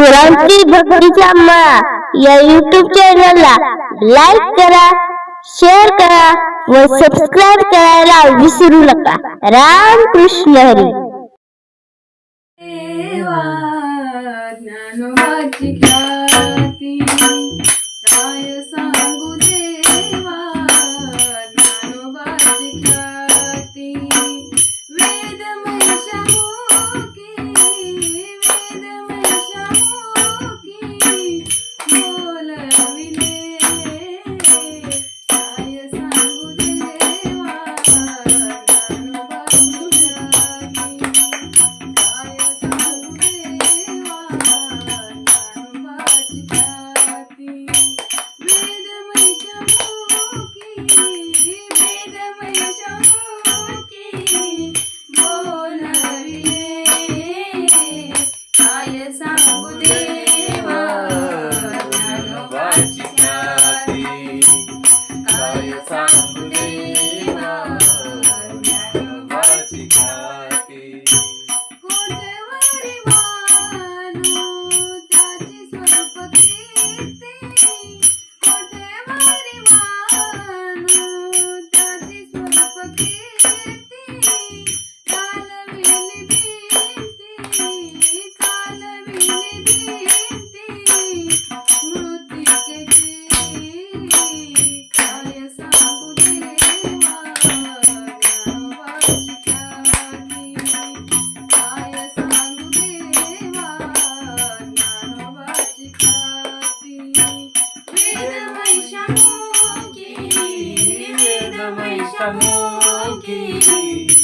कुराणची भक्तीचा अम्मा. या यूट्यूब चॅनलला लाईक करा शेअर करा व सबस्क्राईब करायला विसरू नका. Ram Krishna Hari I'm Samogi.